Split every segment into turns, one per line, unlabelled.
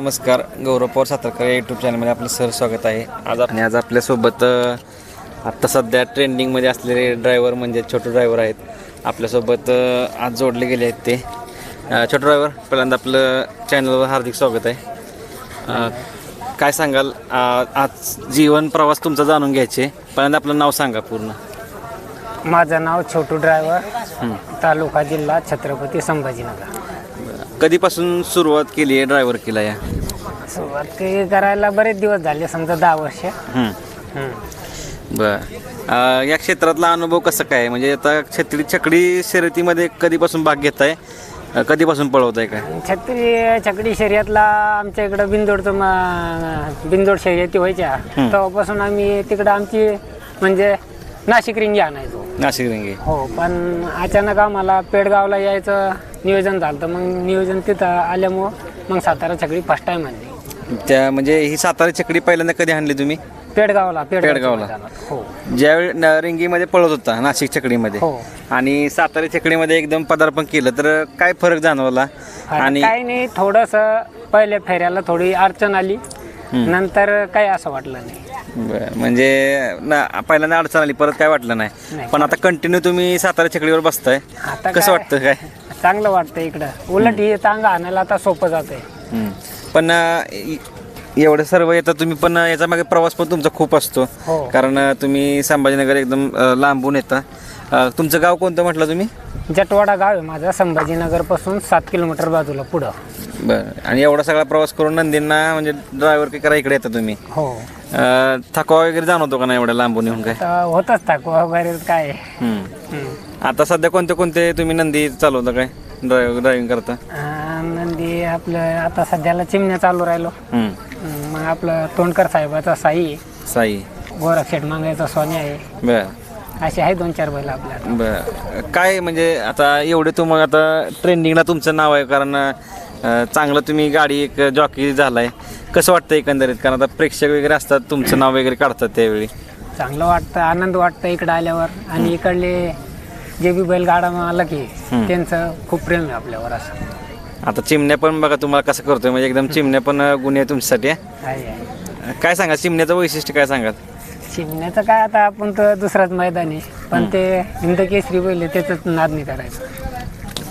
नमस्कार गौरव पवार सातारकर या यूट्यूब चॅनलमध्ये आपलं सर स्वागत आहे. आज आपण आज आपल्यासोबत आत्ता सध्या ट्रेंडिंगमध्ये असलेले ड्रायव्हर म्हणजे छोटे ड्रायव्हर आहेत. आपल्यासोबत आज जोडले गेले आहेत ते. छोटे ड्रायव्हर पहिल्यांदा आपलं चॅनलवर हार्दिक स्वागत आहे. काय सांगाल? आज जीवन प्रवास तुमचा जाणून घ्यायचे. पहिल्यांदा आपलं नाव सांगा पूर्ण.
माझं नाव छोटू ड्रायव्हर तालुका जिल्हा छत्रपती संभाजीनगर.
कधीपासून सुरुवात केली आहे ड्रायव्हर केला या?
सुरुवात ते करायला बरेच दिवस झाले समजा दहा वर्ष.
बर. या क्षेत्रातला अनुभव कसं काय म्हणजे आता छत्री छकडी शर्यतीमध्ये कधीपासून भाग घेताय? अ, कधीपासून पळवताय काय?
छत्री छकडी शर्यतला आमच्या इकडं बिंदोडचं म- बिंदोड शर्यती व्हायच्या. तेव्हापासून आम्ही तिकडं आमची म्हणजे नाशिक रिंगी आणायचो.
नाशिक रिंगे.
हो पण अचानक आम्हाला पेडगावला यायचं नियोजन झालं तर मग नियोजन तिथं आल्यामुळं मग सातारा छकडी फर्स्ट टाईम आणली.
त्या म्हणजे ही सातारा छकडी पहिल्यांदा कधी आणली तुम्ही?
पेडगावला पेडगावच्या
पेडगावला.
मैदानात. हो.
ज्यावेळी न- रिंगीमध्ये पळत होता नाशिक छकडीमध्ये.
हो.
आणि सातारा छकडीमध्ये एकदम पदार्पण केलं तर काय फरक जाणवला? आणि
काही नाही थोडस पहिल्या फेऱ्याला थोडी अडचण आली. नंतर काही असं वाटलं नाही.
बरं, म्हणजे ना पहिल्यांदा अडचण आली परत काय वाटलं नाही.
नाही.
पण आता कंटिन्यू तुम्ही सातारा छकडीवर बसताय.
आता
कसं
काय-
वाटतं काय?
चांगलं वाटतं इकडं. उलट ही टांगा आणायला आता सोपं जातंय.
हम्म. पण अ, इ- एवढं सर्व येतं तुम्ही पण अ, याचा मागे प्रवास पण तुमचा खूप असतो.
हो.
कारण अ, तुम्ही संभाजीनगर एकदम अ, लांबून येता. अ, तुमचं गाव कोणतं म्हटलं तुम्ही?
जटवाडा गाव आहे माझा संभाजीनगरपासून सात किलोमीटर बाजूला पुढं.
बरं. आणि एवढा सगळा प्रवास करून नंदींना म्हणजे ड्रायव्हर काही करा इकडे येता तुम्ही.
हो.
अ, थकवा वगैरे जाणवतो का नाही एवढ्या लांबून येऊन काय?
तर होतच थकवा वगैरे काय.
हम्म.
हम्म.
आता सध्या कोणते कोणते तुम्ही नंदी चालवता काय? ड्रायव्ह ड्रायव्हिंग करता?
अं, नंदी आपलं आता सध्याला चिमण्या चालू राहिलो.
हम्म.
मग आपलं तोंडकर साहेबाचा साई आहे.
साई.
शेठ मांगायचा सोन्या आहे.
बरं.
असे आहे दोन चार बैल आपल्याला.
बर. काय म्हणजे आता एवढे तुम्हाला आता ट्रेंडिंगला तुमचं नाव आहे कारण अं, चांगलं तुम्ही गाडी एक जॉकी झालाय. कसं वाटतं एकंदरीत? कारण आता प्रेक्षक वगैरे असतात तुमचं नाव वगैरे काढतात त्यावेळी.
चांगलं वाटतं आनंद वाटतं इकडं आल्यावर. आणि इकडले जे बी बैलगाडा आलं की त्यांचं खूप प्रेम आहे आपल्यावर असं.
आता चिमण्या पण बघा तुम्हाला कसं करतोय म्हणजे एकदम चिमण्या पण गुन्हे आहे तुमच्यासाठी?
आहे आहे.
काय सांगा चिमण्याचं वैशिष्ट्य काय सांगाल?
शिमण्याचं काय आता आपण तर दुसराच मैदान आहे पण ते हिंद केसरी बैल आहे, त्याचं नाद नाही करायचं.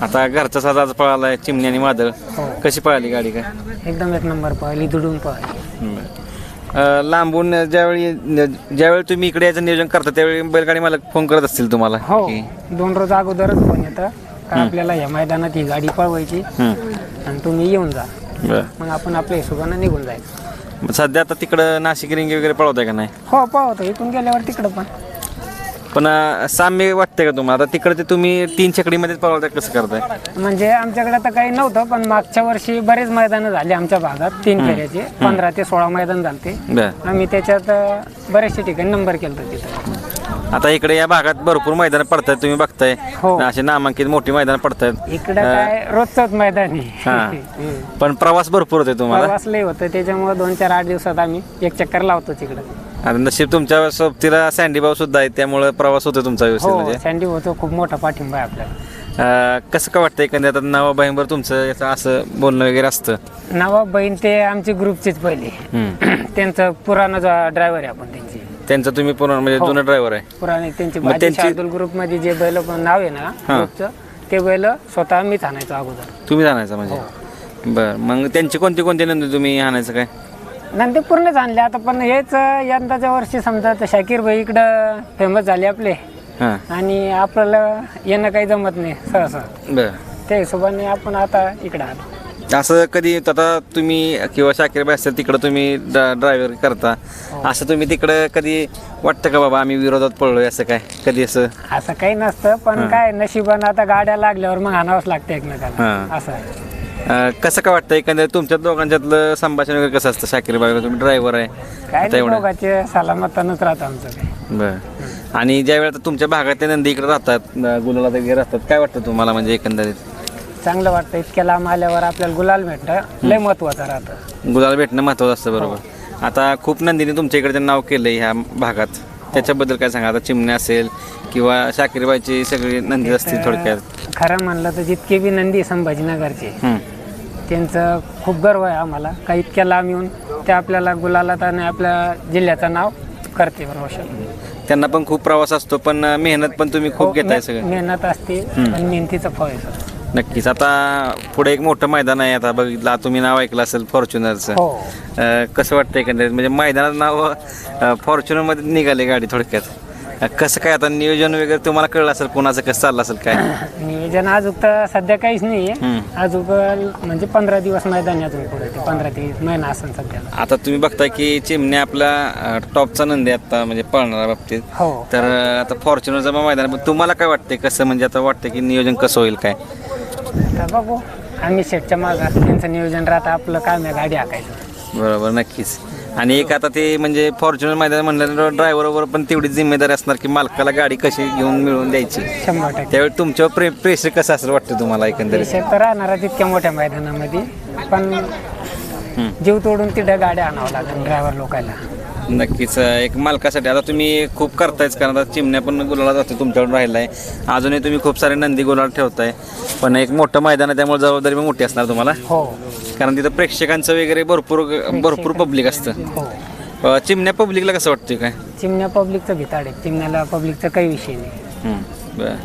आता घरचा साधा आज पळालाय चिमणी आणि मादळ
हो.
कशी पळाली गाडी काय?
एकदम एक नंबर पळली दुडून पळली.
अं, लांबून ज्यावेळी ज्यावेळी तुम्ही इकडे यायचं नियोजन करता त्यावेळी बैलगाडी मला फोन करत असतील तुम्हाला?
हो.
की-
दोन रोज अगोदरच फोन येतं. का आपल्याला या मैदानात ही गाडी पळवायची. आणि तुम्ही येऊन जा.
बरं.
मग आपण आपल्या हिशोबानं निघून जायचं.
सध्या आता तिकडं नाशिक रिंगी वगैरे पळवताय का नाही?
हो पळवतो. इथून गेल्यावर तिकडं पण.
पण अं, साम्य वाटतंय का तुम्हाला? आता तिकडे ते तुम्ही तीन छकडीमध्येच पळवताय कसं करताय?
म्हणजे आमच्याकडे तर काही नव्हतं पण मागच्या वर्षी बरेच मैदानं झाले आमच्या भागात तीन फेऱ्याचे. पंधरा ते सोळा मैदान झालते.
बर.
आम्ही त्याच्यात अ, बरेचशे ठिकाणी नंबर केलं तिथं.
आता इकडे या भागात भरपूर मैदान पडतायत तुम्ही बघताय.
हो.
असे नामांकित मोठी मैदान पडतायत
इकडं काय रोजचंच मैदान. आहे.
पण प्रवास भरपूर होते तुम्हाला.
प्रवास लय होतं त्याच्यामुळे दोन चार आठ दिवसात आम्ही एक चक्कर लावतो तिकडं
आता नशीब तुमच्या सोबतीला सँडी भाऊ सुद्धा आहे त्यामुळे प्रवास होतो तुमचा व्यवस्थित
हो
म्हणजे.
सँडी होतो खूप मोठा पाठिंबा आहे आपल्याला.
अं, कसं काय वाटतं एखाद्या आता नवाबाईंवर तुमचं याचं असं बोलणं वगैरे असतं?
नवाब बहीण ते आमची ग्रुपचेच पहिले.
हम्म.
त्यांचं पुराणा ड्रायव्हर आहे आपण त्यांची.
त्यांचं तुम्ही पूर्ण म्हणजे
हो.
जुनं ड्रायव्हर आहे.
पुराणे त्यांची
मग
भाजी
त्यांची-
शार्दूल ग्रुपमध्ये जे बैल पण नाव आहे ना ग्रुपचं ते बैल स्वतः मीच आणायचो अगोदर.
तुम्ही जाणायचं म्हणजे? बरं मग त्यांची कोणती कोणती नंदी तुम्ही आणायचं काय?
नंतर पूर्णच आणले. आता पण हेच यंदाच्या वर्षी समजा तर शाकीर भाई इकडं फेमस झाले आपले.
हां.
आणि आपल्याला येणं काही जमत नाही सहसा.
बरं.
त्या हिशोबाने आपण आता इकडं आलो.
असं कधी आता तुम्ही किंवा शाकीरबाई असेल तिकडं तुम्ही ड्रायव्हर करता. असं तुम्ही तिकडं कधी वाटतं का बाबा आम्ही विरोधात पडलोय असं काय? कधी असं?
असं काही नसतं पण काय नशिबानं आता गाड्या लागल्यावर मग आणावंच लागतं एकमेकाला.
हां.
असं आहे.
अं, कसं काय वाटतं एकंदरीत तुमच्या दोघांच्यातलं संभाषण वगैरे कसं असतं? शाकीरबाई तुम्ही ड्रायव्हर आहे.
काय नाही
एवढं
दोघांचे सलामतानच राहतं आमचं काय
बरं. आणि ज्या वेळेला तुमच्या भागात ते नंदी इकडे राहतात गुलाला वगैरे राहतात काय वाटतं तुम्हाला म्हणजे एकंदरीत?
चांगलं वाटतं इतक्या लांब आल्यावर आपल्याला गुलाल भेटतं लय महत्वाचं राहतं.
गुलाल भेटणं महत्वाचं असतं बरोबर. आता खूप नंदीने तुमच्या इकडे नाव केलं ह्या भागात. त्याच्याबद्दल काय सांगा? आता चिमण्या असेल किंवा शाकीरबाईची सगळी नंदी असतील थोडक्यात.
खरं म्हणलं तर जितके बी नंदी संभाजीनगरचे
हं.
त्यांचं खूप गर्व आहे आम्हाला. का इतक्या लांब येऊन ते आपल्याला गुलालात आणि आपल्या जिल्ह्याचं नाव करते रोशन
त्यांना पण खूप प्रवास असतो पण मेहनत पण तुम्ही खूप घेताय
हो, मे-
सगळं.
मेहनत असते आणि मेहनतीचं फळ आहे सर.
नक्कीच. आता पुढे एक मोठं मैदान आहे आता बघितलं तुम्ही नाव ऐकलं असेल फॉर्च्युनरचं.
हो.
अं, कसं वाटतं एकंदरीत? म्हणजे मैदानात नाव फॉर्च्युनरमध्ये निघाले गाडी थोडक्यात. कसं काय आता नियोजन वगैरे तुम्हाला कळलं असेल कोणाचं कसं चाललं असेल काय?
नियोजन अजून तर सध्या काहीच नाही
हम्म.
अजून म्हणजे पंधरा दिवस मैदानी अजून पुढे ते. पंधरा ते महिना असेल सध्याला
आता तुम्ही बघताय की चिमण्या आपला अं, टॉपचा नंदी आहे आता म्हणजे पळणाऱ्या बाबतीत.
हो.
तर अं, आता फॉर्च्युनरचं मग मैदान आहे. पण तुम्हाला काय वाटतंय? कसं म्हणजे आता वाटतं की नियोजन कसं होईल काय?
बघू. आम्ही शेटच्या मागं त्यांचं नियोजन राहतं. आपलं काम आहे गाडी हाकायचं.
बरोबर नक्कीच. आणि एक आता ते म्हणजे फॉर्च्युनर मैदान म्हणल्यानंतर ड्रायव्हरवर पण तेवढी जिम्मेदारी असणार की मालकाला गाडी कशी घेऊन मिळवून द्यायची.
शंभर टक्के.
त्यावेळी तुमच्यावर प्रे प्रेशर कसं असं वाटतं तुम्हाला एकंदरीत?
तर राहणार तितक्या मोठ्या मैदानामध्ये. पण जीव तोडून तिथं गाड्या आणावं लागेल ड्रायव्हर लोकांना
नक्कीच एक मालकासाठी. आता तुम्ही खूप करतायच कारण आता चिमण्या पण गुलाला जातो तुमच्याकडून राहिला आहे अजूनही तुम्ही खूप सारे नंदी गुलाल ठेवताय. पण एक मोठं मैदान आहे त्यामुळे जबाबदारी पण मोठी असणार तुम्हाला?
हो.
कारण तिथं प्रेक्षकांचं वगैरे भरपूर भरपूर पब्लिक असतं.
हो.
अं, चिमण्या पब्लिकला कसं वाटतं काय?
चिमण्या पब्लिकचं भिताड आहे चिमण्याला पब्लिकचा काही विषय नाही.
हं, बरं.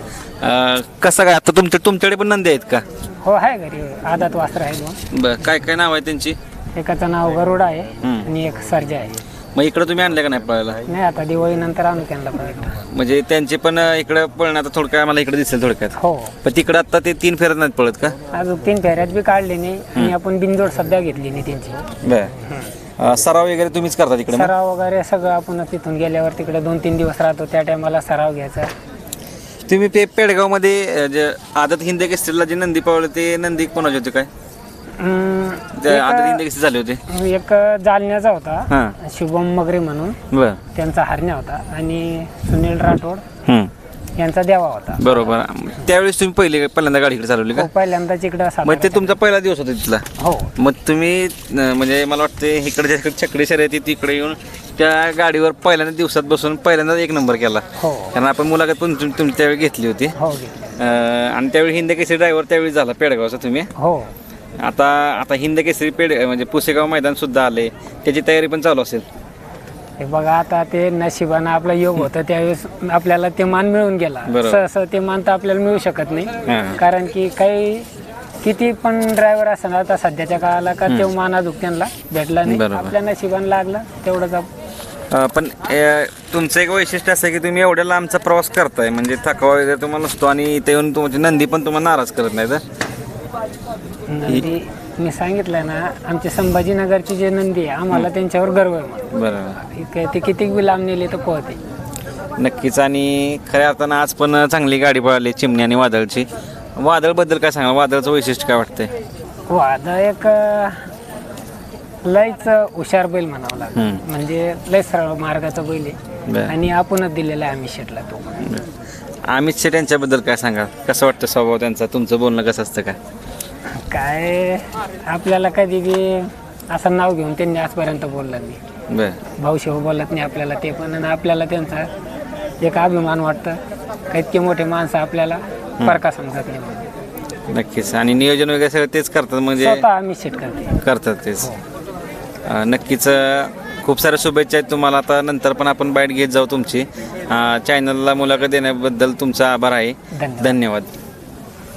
अं, कसं काय? आता तुमच्या तुमच्याकडे पण नंदी आहेत का?
हो आहे घरी. आदात वास्त्र आहे दोन.
बरं. काय काय नाव आहे त्यांची?
एकाचं नाव गरुड आहे
हम्म.
आणि एक सर्जा आहे.
मग इकडं तुम्ही आणले का नाही पळायला?
नाही आता दिवाळीनंतर आणू त्यांना
म्हणजे त्यांचे पण इकडं पळणं आता थोडक्यात आम्हाला इकडे दिसेल थोडक्यात.
हो.
पण तिकडं आता ते तीन फेरत नाहीत पळत का?
अजून तीन फेऱ्यात बी काढले नाही. आणि आपण बिनजोड सध्या घेतली नाही त्यांची.
बरं. सराव वगैरे तुम्हीच करता तिकडे मग?
सराव वगैरे सगळं आपण तिथून गेल्यावर तिकडे दोन तीन दिवस राहतो. त्या टायमाला सराव घ्यायचा.
तुम्ही पे पेडगावमध्ये अं, जे आदत हिंद केसरीला जे नंदी पळवले ते नंदी कोणाचे होते काय?
हम्म,
ते आदत हिंद केसरी झाले होते.
एक जालन्याचा होता.
हां.
शुभम मगरे म्हणून.
बरं.
त्यांचा हरण्या होता. आणि सुनील राठोड
हं.
यांचा देवा होता.
बरोबर. त्यावेळेस तुम्ही पहिले पहिल्यांदा गाडी इकडे चालवली का?
हो पहिल्यांदाच इकडं
मग ते तुमचा पहिला दिवस होता तिथला.
हो.
मग तुम्ही अं, म्हणजे मला वाटते इकडे छकडी शर्यती तिकडे येऊन त्या गाडीवर पहिल्यांदा दिवसात बसून पहिल्यांदा एक नंबर केला.
हो.
कारण आपण मुलाखत पण तुम तुमची त्यावेळी घेतली होती.
हो घेतलं.
अं, आणि त्यावेळी हिंद केसरी ड्रायव्हर त्यावेळी झाला पेडगावचा तुम्ही.
हो.
आता आता हिंद केसरी पेड म्हणजे पुसेगाव मैदान सुद्धा आले. त्याची तयारी पण चालू असेल.
हे बघा आता ते नशिबानं आपला योग होतं त्यावेळेस आपल्याला ते मान मिळून गेला.
बरोबर.
सहसा ते मान तर आपल्याला मिळू शकत नाही. कारण की काही किती पण ड्रायव्हर असणार आता सध्याच्या काळाला का ते मान अजून त्यांना भेटला नाही.
बरोबर.
आपल्या नशिबानं लागलं तेवढंच आप-
अं, पण अं, तुमचं एक वैशिष्ट्य असं आहे की तुम्ही एवढ्या लांबचा प्रवास करताय. म्हणजे थकवा वगैरे तुम्हाला नसतो आणि इथे येऊन तुमची नंदी पण तुम्हाला नाराज करत नाही तर
नंदी मी सांगितलं ना आमचे संभाजीनगरचे जे नंदी आहे आम्हाला त्यांच्यावर गर्व आहे म्हणून.
बरोबर
इतके- ते किती बी लांब नेले तर पोहते.
नक्कीच आणि खऱ्या अर्थानं आज पण चांगली गाडी पळाली चिमणी आणि वादळची. वादळबद्दल काय सांगा वादळचं वैशिष्ट्य काय वाटतंय?
वादळ एक अं, लयच हुशार बैल म्हणावं लागेल.
हम्म.
म्हणजे लय सरळ मार्गाचा बैल आहे.
बरं.
आणि आपणच दिलेला आहे आम्ही शेटला तो.
अमित शेट यांच्याबद्दल काय सांगा कसं वाटतं स्वभाव त्यांचा? तुमचं बोलणं कसं असतं काय?
काय? आपल्याला कधी बी असं नाव घेऊन त्यांनी आजपर्यंत बोललं नाही.
बरं.
भाऊशिव बोलत नाही आपल्याला ते पण आणि आपल्याला त्यांचा एक अभिमान वाटतं. का इतके मोठे माणसं आपल्याला परका समजत नाही. म्हणून.
नक्कीच. आणि नियोजन वगैरे सगळं तेच करतात म्हणजे?
स्वतः आम्ही शेट करते.
करतात तेच. अं, नक्कीच अं, खूप साऱ्या शुभेच्छा आहेत तुम्हाला. आता नंतर पण आपण बाईट घेत जाऊ तुमची. चॅनलला मुलाखत देण्याबद्दल तुमचा आभार आहे.
धन्यवाद.
धन्यवाद.